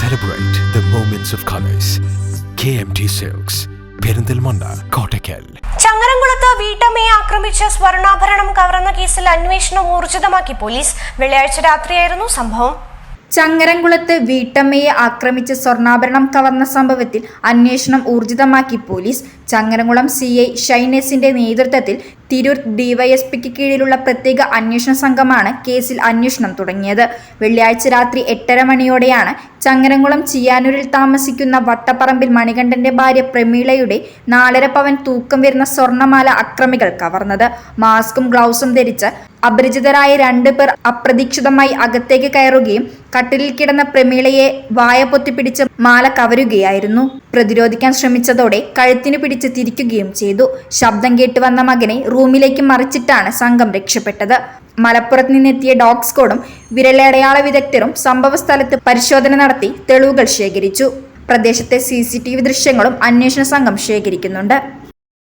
Celebrate the moments of colors. KMT Silks, Perinthalmanna Kottakkal ചങ്ങരംകുളത്ത് വീട്ടമ്മയെ ആക്രമിച്ച സ്വർണാഭരണം കവർന്ന കേസിൽ അന്വേഷണം ഊർജിതമാക്കി പോലീസ്. വെള്ളിയാഴ്ച രാത്രിയായിരുന്നു സംഭവം. ചങ്ങരംകുളത്ത് വീട്ടമ്മയെ ആക്രമിച്ച് സ്വർണാഭരണം കവർന്ന സംഭവത്തിൽ അന്വേഷണം ഊർജിതമാക്കി പോലീസ്. ചങ്ങരംകുളം സി ഐ ഷൈനസിന്റെ നേതൃത്വത്തിൽ തിരൂർ ഡിവൈഎസ്പിക്ക് കീഴിലുള്ള പ്രത്യേക അന്വേഷണ സംഘമാണ് കേസിൽ അന്വേഷണം തുടങ്ങിയത്. വെള്ളിയാഴ്ച രാത്രി എട്ടര മണിയോടെയാണ് ചങ്ങരംകുളം ചിയാനൂരിൽ താമസിക്കുന്ന വട്ടപ്പറമ്പിൽ മണികണ്ഠന്റെ ഭാര്യ പ്രമീളയുടെ നാലര പവൻ തൂക്കം വരുന്ന സ്വർണമാല അക്രമികൾ കവർന്നത്. മാസ്കും ഗ്ലൗസും ധരിച്ച് അപരിചിതരായ രണ്ടു പേർ അപ്രതീക്ഷിതമായി അകത്തേക്ക് കയറുകയും കട്ടിലിൽ കിടന്ന പ്രമീളയെ വായ പൊത്തിപ്പിടിച്ച് മാല കവരുകയായിരുന്നു. പ്രതിരോധിക്കാൻ ശ്രമിച്ചതോടെ കഴുത്തിന് പിടിച്ച് തിരിക്കുകയും ചെയ്തു. ശബ്ദം കേട്ട് വന്ന മകനെ റൂമിലേക്ക് മറിച്ചിട്ടാണ് സംഘം രക്ഷപ്പെട്ടത്. മലപ്പുറത്ത് നിന്നെത്തിയ ഡോഗ് സ്ക്വാഡും വിരലടയാള വിദഗ്ധരും സംഭവ സ്ഥലത്ത് പരിശോധന നടത്തി തെളിവുകൾ ശേഖരിച്ചു. പ്രദേശത്തെ സി ദൃശ്യങ്ങളും അന്വേഷണ സംഘം ശേഖരിക്കുന്നുണ്ട്.